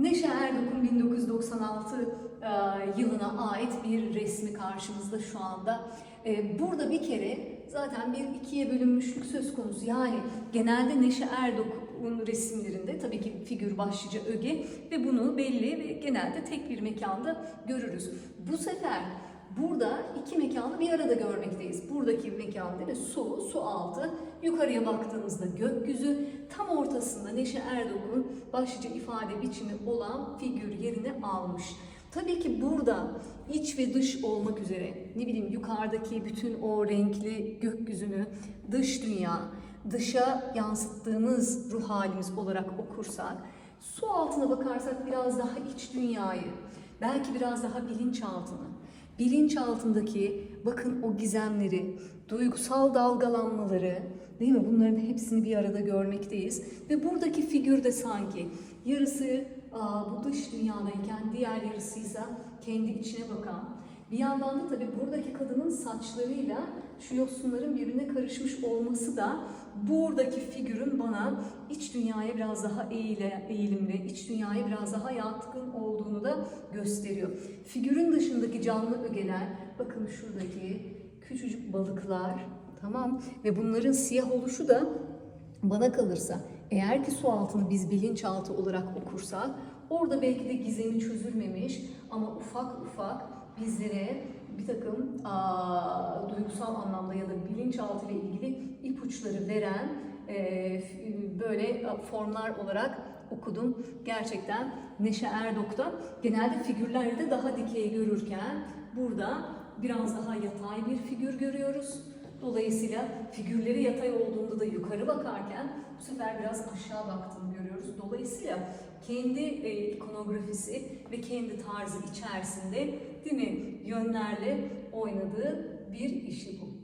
Neşe Erdok'un 1996 e, yılına ait bir resmi karşımızda şu anda. E, Burada bir kere zaten bir ikiye bölünmüşlük söz konusu. Yani genelde Neşe Erdok'un resimlerinde tabii ki figür başlıca öge ve bunu belli ve genelde tek bir mekanda görürüz. Bu sefer Burada iki mekanı bir arada görmekteyiz. Buradaki mekan değil mi? Su, su altı. Yukarıya baktığımızda gökyüzü. Tam ortasında Neşe Erdok'un başlıca ifade biçimi olan figür yerini almış. Tabii ki burada iç ve dış olmak üzere ne bileyim yukarıdaki bütün o renkli gökyüzünü dış dünya, dışa yansıttığımız ruh halimiz olarak okursak, su altına bakarsak biraz daha iç dünyayı, belki biraz daha bilinçaltını, bilinçaltındaki bakın o gizemleri, duygusal dalgalanmaları, değil mi? Bunların hepsini bir arada görmekteyiz. Ve buradaki figür de sanki yarısı aa, bu dış dünyadayken diğer yarısıysa kendi içine bakan. Bir yandan da tabii buradaki kadının saçlarıyla şu yosunların birbirine karışmış olması da buradaki figürün bana iç dünyaya biraz daha eğile, eğilimli, iç dünyaya biraz daha yatkın olduğunu da gösteriyor. Figürün dışındaki canlı ögeler, bakın şuradaki küçücük balıklar, tamam ve bunların siyah oluşu da bana kalırsa eğer ki su altını biz bilinçaltı olarak okursak orada belki de gizemi çözülmemiş ama ufak ufak bizlere bir takım aa, duygusal anlamda ya da bilinçaltı ile ilgili ipuçları veren e, f- böyle formlar olarak okudum. Gerçekten Neşe Erdok'ta genelde figürlerde daha dikey görürken burada biraz daha yatay bir figür görüyoruz. Dolayısıyla figürleri yatay olduğunda da yukarı bakarken bu sefer biraz aşağı baktığını görüyoruz. Dolayısıyla kendi e, ikonografisi ve kendi tarzı içerisinde değil mi yönlerle oynadığı bir işi bu.